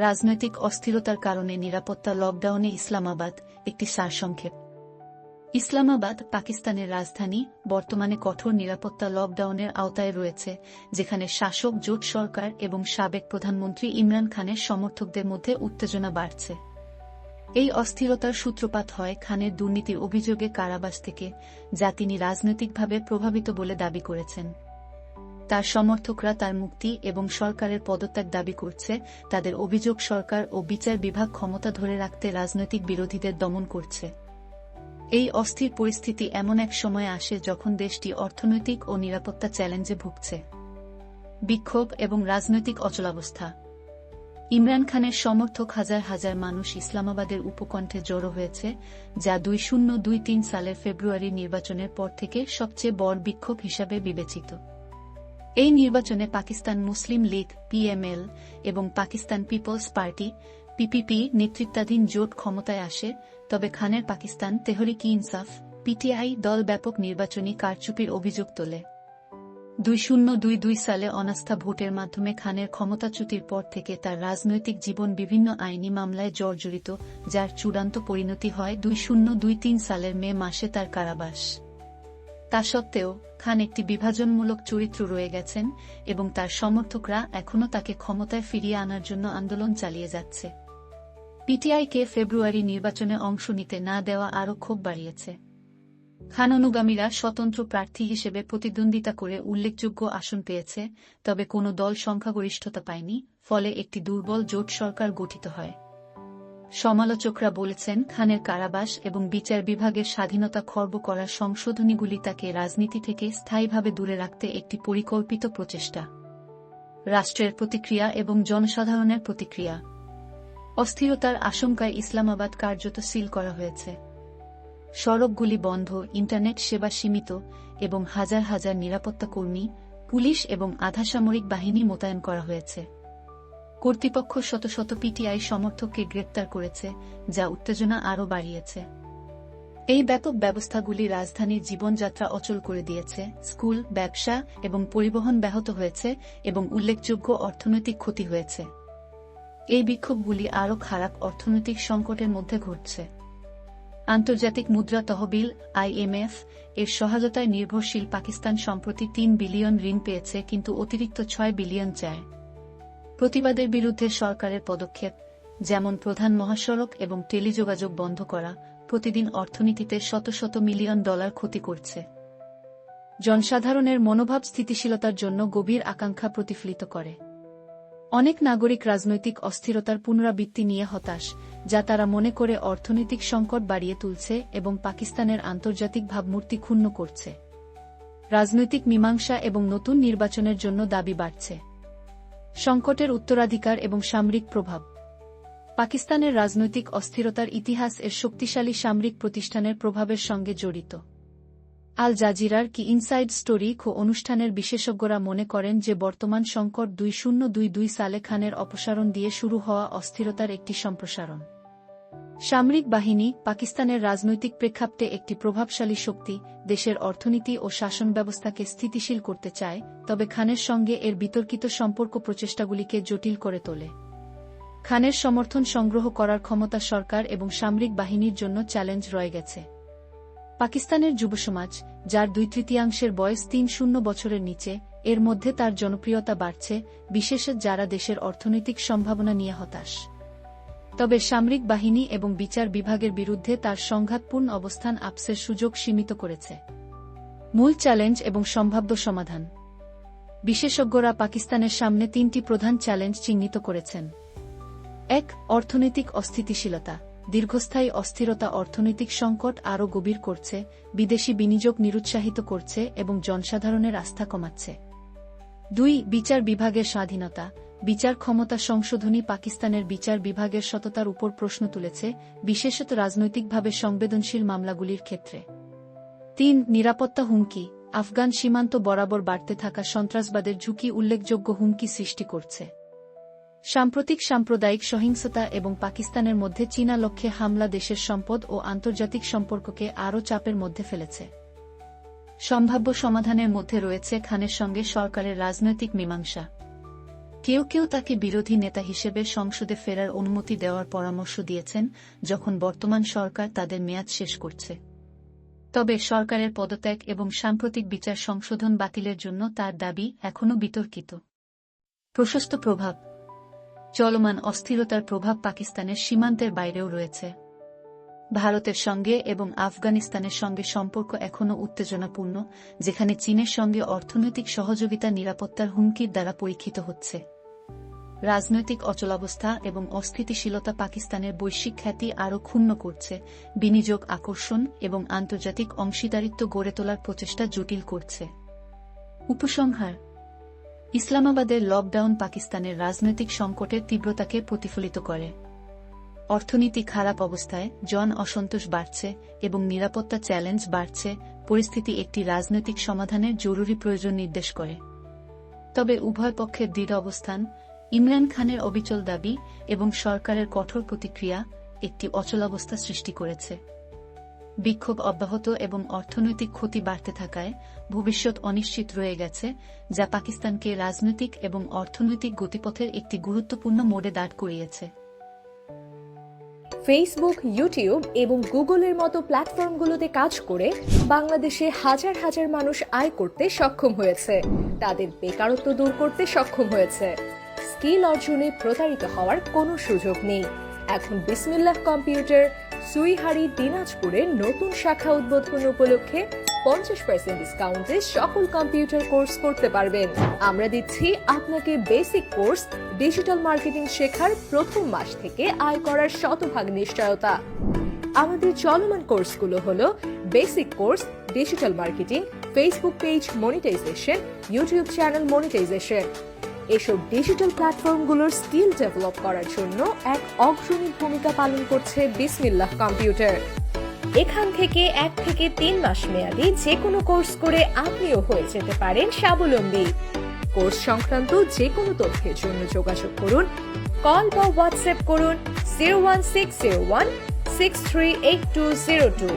রাজনৈতিক অস্থিরতার কারণে নিরাপত্তা লকডাউনে ইসলামাবাদ একটি সারসংক্ষেপ। ইসলামাবাদ, পাকিস্তানের রাজধানী, বর্তমানে কঠোর নিরাপত্তা লকডাউনের আওতায় রয়েছে, যেখানে শাসক জোট সরকার এবং সাবেক প্রধানমন্ত্রী ইমরান খানের সমর্থকদের মধ্যে উত্তেজনা বাড়ছে। এই অস্থিরতার সূত্রপাত হয় খানের দুর্নীতির অভিযোগে কারাবাস থেকে, যা তিনি রাজনৈতিকভাবে প্রভাবিত বলে দাবি করেছেন। তার সমর্থকরা তার মুক্তি এবং সরকারের পদত্যাগ দাবি করছে, তাদের অভিযোগ সরকার ও বিচার বিভাগ ক্ষমতা ধরে রাখতে রাজনৈতিক বিরোধীদের দমন করছে। এই অস্থির পরিস্থিতি এমন এক সময় আসে যখন দেশটি অর্থনৈতিক ও নিরাপত্তা চ্যালেঞ্জে ভুগছে। বিক্ষোভ এবং রাজনৈতিক অচলাবস্থা। ইমরান খানের সমর্থক হাজার হাজার মানুষ ইসলামাবাদের উপকণ্ঠে জড়ো হয়েছে, যা দুই শূন্য দুই তিন সালের ফেব্রুয়ারি নির্বাচনের পর থেকে সবচেয়ে বড় বিক্ষোভ হিসাবে বিবেচিত। এই নির্বাচনে পাকিস্তান মুসলিম লীগ পিএমএল এবং পাকিস্তান পিপলস পার্টি পিপিপি নেতৃত্বাধীন জোট ক্ষমতায় আসে, তবে খানের পাকিস্তান তেহরিক ইনসাফ পিটিআই দল ব্যাপক নির্বাচনী কারচুপির অভিযোগ তোলে। দুই শূন্য দুই দুই সালে অনাস্থা ভোটের মাধ্যমে খানের ক্ষমতাচ্যুতির পর থেকে তার রাজনৈতিক জীবন বিভিন্ন আইনি মামলায় জর্জরিত, যার চূড়ান্ত পরিণতি হয় দুই শূন্য দুই তিন সালের মে মাসে তার কারাবাস। তা সত্ত্বেও খান একটি বিভাজনমূলক চরিত্র রয়ে গেছেন এবং তার সমর্থকরা এখনও তাকে ক্ষমতায় ফিরিয়ে আনার জন্য আন্দোলন চালিয়ে যাচ্ছে। পিটিআইকে ফেব্রুয়ারি নির্বাচনে অংশ নিতে না দেওয়া আরও ক্ষোভ বাড়িয়েছে। খান অনুগামীরা স্বতন্ত্র প্রার্থী হিসেবে প্রতিদ্বন্দ্বিতা করে উল্লেখযোগ্য আসন পেয়েছে, তবে কোনো দল সংখ্যাগরিষ্ঠতা পায়নি, ফলে একটি দুর্বল জোট সরকার গঠিত হয়। সমালোচকরা বলেছেন, খানের কারাবাস এবং বিচার বিভাগের স্বাধীনতা খর্ব করার সংশোধনীগুলি তাকে রাজনীতি থেকে স্থায়ীভাবে দূরে রাখতে একটি পরিকল্পিত প্রচেষ্টা। রাষ্ট্রের প্রতিক্রিয়া এবং জনসাধারণের প্রতিক্রিয়া। অস্থিরতার আশঙ্কায় ইসলামাবাদ কার্যত সিল করা হয়েছে। সড়কগুলি বন্ধ, ইন্টারনেট সেবা সীমিত এবং হাজার হাজার নিরাপত্তা কর্মী, পুলিশ এবং আধাসামরিক বাহিনী মোতায়েন করা হয়েছে। কর্তৃপক্ষ শত শত পিটিআই সমর্থককে গ্রেপ্তার করেছে, যা উত্তেজনা আরও বাড়িয়েছে। এই ব্যাপক ব্যবস্থাগুলি রাজধানীর জীবনযাত্রা অচল করে দিয়েছে, স্কুল, ব্যবসা এবং পরিবহন ব্যাহত হয়েছে এবং উল্লেখযোগ্য অর্থনৈতিক ক্ষতি হয়েছে। এই বিক্ষোভগুলি আরও খারাপ অর্থনৈতিক সংকটের মধ্যে ঘটছে। আন্তর্জাতিক মুদ্রা তহবিল আইএমএফ এর সহায়তায় নির্ভরশীল পাকিস্তান সম্প্রতি তিন বিলিয়ন ঋণ পেয়েছে কিন্তু অতিরিক্ত ছয় বিলিয়ন চায়। প্রতিবাদের বিরুদ্ধে সরকারের পদক্ষেপ, যেমন প্রধান মহাসড়ক এবং টেলিযোগাযোগ বন্ধ করা, প্রতিদিন অর্থনীতিতে শত শত মিলিয়ন ডলার ক্ষতি করছে। জনসাধারণের মনোভাব স্থিতিশীলতার জন্য গভীর আকাঙ্ক্ষা প্রতিফলিত করে। অনেক নাগরিক রাজনৈতিক অস্থিরতার পুনরাবৃত্তি নিয়ে হতাশ, যা তারা মনে করে অর্থনৈতিক সংকট বাড়িয়ে তুলছে এবং পাকিস্তানের আন্তর্জাতিক ভাবমূর্তি ক্ষুণ্ণ করছে। রাজনৈতিক মীমাংসা এবং নতুন নির্বাচনের জন্য দাবি বাড়ছে। সংকটের উত্তরাধিকার এবং সামরিক প্রভাব। পাকিস্তানের রাজনৈতিক অস্থিরতার ইতিহাস এর শক্তিশালী সামরিক প্রতিষ্ঠানের প্রভাবের সঙ্গে জড়িত। আল জাজিরার কি ইনসাইড স্টোরি খো অনুষ্ঠানের বিশেষজ্ঞরা মনে করেন যে বর্তমান সংকট দুই শূন্য দুই দুই সালে খানের অপসারণ দিয়ে শুরু হওয়া অস্থিরতার একটি সম্প্রসারণ। সামরিক বাহিনী পাকিস্তানের রাজনৈতিক প্রেক্ষাপটে একটি প্রভাবশালী শক্তি, দেশের অর্থনীতি ও শাসন ব্যবস্থাকে স্থিতিশীল করতে চায়, তবে খানের সঙ্গে এর বিতর্কিত সম্পর্ক প্রচেষ্টাগুলিকে জটিল করে তোলে। খানের সমর্থন সংগ্রহ করার ক্ষমতা সরকার এবং সামরিক বাহিনীর জন্য চ্যালেঞ্জ রয়ে গেছে। পাকিস্তানের যুবসমাজ, যার দুই তৃতীয়াংশের বয়স তিন শূন্য বছরের নিচে, এর মধ্যে তার জনপ্রিয়তা বাড়ছে বিশেষত যারা দেশের অর্থনৈতিক সম্ভাবনা নিয়ে হতাশ। তবে সামরিক বাহিনী এবং বিচার বিভাগের বিরুদ্ধে তার সংঘাতপূর্ণ অবস্থান আপসের সুযোগ সীমিত করেছে। মূল চ্যালেঞ্জ এবং সম্ভাব্য সমাধান। বিশেষজ্ঞরা পাকিস্তানের সামনে তিনটি প্রধান চ্যালেঞ্জ চিহ্নিত করেছেন। এক, অর্থনৈতিক অস্থিতিশীলতা। দীর্ঘস্থায়ী অস্থিরতা অর্থনৈতিক সংকট আরও গভীর করছে, বিদেশি বিনিয়োগ নিরুৎসাহিত করছে এবং জনসাধারণের আস্থা কমাচ্ছে। দুই, বিচার বিভাগের স্বাধীনতা। বিচার ক্ষমতা সংশোধনী পাকিস্তানের বিচার বিভাগের সততার উপর প্রশ্ন তুলেছে, বিশেষত রাজনৈতিকভাবে সংবেদনশীল মামলাগুলির ক্ষেত্রে। তিন, নিরাপত্তা হুমকি। আফগান সীমান্ত বরাবর বাড়তে থাকা সন্ত্রাসবাদের ঝুঁকি উল্লেখযোগ্য হুমকি সৃষ্টি করছে। সাম্প্রতিক সাম্প্রদায়িক সহিংসতা এবং পাকিস্তানের মধ্যে চীনা লক্ষ্যে হামলা দেশের সম্পদ ও আন্তর্জাতিক সম্পর্ককে আরও চাপের মধ্যে ফেলেছে। সম্ভাব্য সমাধানের মধ্যে রয়েছে খানের সঙ্গে সরকারের রাজনৈতিক মীমাংসা। কেউ কেউ তাকে বিরোধী নেতা হিসেবে সংসদে ফেরার অনুমতি দেওয়ার পরামর্শ দিয়েছেন, যখন বর্তমান সরকার তাদের মেয়াদ শেষ করছে। তবে সরকারের পদত্যাগ এবং সাম্প্রতিক বিচার সংশোধন বাতিলের জন্য তার দাবি এখনও বিতর্কিত। প্রশস্ত প্রভাব। চলমান অস্থিরতার প্রভাব পাকিস্তানের সীমান্তের বাইরেও রয়েছে। ভারতের সঙ্গে এবং আফগানিস্তানের সঙ্গে সম্পর্ক এখনও উত্তেজনাপূর্ণ, যেখানে চীনের সঙ্গে অর্থনৈতিক সহযোগিতা নিরাপত্তার হুমকির দ্বারা পরীক্ষিত হচ্ছে। রাজনৈতিক অচলাবস্থা এবং অস্থিতিশীলতা পাকিস্তানের বৈশ্বিক খ্যাতি আরও ক্ষুণ্ণ করছে, বিনিয়োগ আকর্ষণ এবং আন্তর্জাতিক অংশীদারিত্ব গড়ে তোলার প্রচেষ্টা জটিল করছে। উপসংহার ইসলামাবাদের লকডাউন পাকিস্তানের রাজনৈতিক সংকটের তীব্রতাকে প্রতিফলিত করে। অর্থনীতি খারাপ অবস্থায় জন অসন্তোষ বাড়ছে এবং নিরাপত্তা চ্যালেঞ্জ বাড়ছে, পরিস্থিতি একটি রাজনৈতিক সমাধানের জরুরি প্রয়োজন নির্দেশ করে। তবে উভয় পক্ষের দৃঢ় অবস্থান, ইমরান খানের অবিচল দাবি এবং সরকারের কঠোর প্রতিক্রিয়া একটি অচলাবস্থা সৃষ্টি করেছে। বিক্ষোভ অব্যাহত এবং অর্থনৈতিক ক্ষতি বাড়তে থাকায় ভবিষ্যৎ অনিশ্চিত রয়ে গেছে, যা পাকিস্তানকে রাজনৈতিক এবং অর্থনৈতিক গতিপথের একটি গুরুত্বপূর্ণ মোড়ে দাঁড় করিয়েছে। ফেসবুক ইউটিউব এবং গুগলের মতো প্ল্যাটফর্মগুলোতে কাজ করে বাংলাদেশে হাজার হাজার মানুষ আয় করতে সক্ষম হয়েছে। তাদের বেকারত্ব দূর করতে সক্ষম হয়েছে। স্কিল অর্জনে প্রতারিত হওয়ার কোনো সুযোগ নেই। এখন বিসমিল্লাহ কম্পিউটার সুইহারি, দিনাজপুরে নতুন শাখা উদ্বোধন উপলক্ষে পঞ্চাশ পার্সেন্ট ডিসকাউন্টে সকল কম্পিউটার কোর্স করতে পারবেন। আমরা দিচ্ছি আপনাকে বেসিক কোর্স ডিজিটাল মার্কেটিং শেখার প্রথম মাস থেকে আয় করার শতভাগ নিশ্চয়তা। আমাদের চলমান কোর্সগুলো হলো basic course digital marketing Facebook page monetization YouTube channel monetization এসব ডিজিটাল প্ল্যাটফর্মগুলোর স্কিল ডেভেলপ করার জন্য এক অগ্রণী ভূমিকা পালন করছে বিসমিল্লাহ কম্পিউটার। এখান থেকে এক থেকে তিন মাস মেয়াদি যে কোনো কোর্স করে আপনিও হয়ে যেতে পারেন স্বাবলম্বী। কোর্স সংক্রান্ত যে কোনো তথ্যের জন্য যোগাযোগ করুন, কল বা হোয়াটসঅ্যাপ করুন, zero one six zero one six three eight two zero two.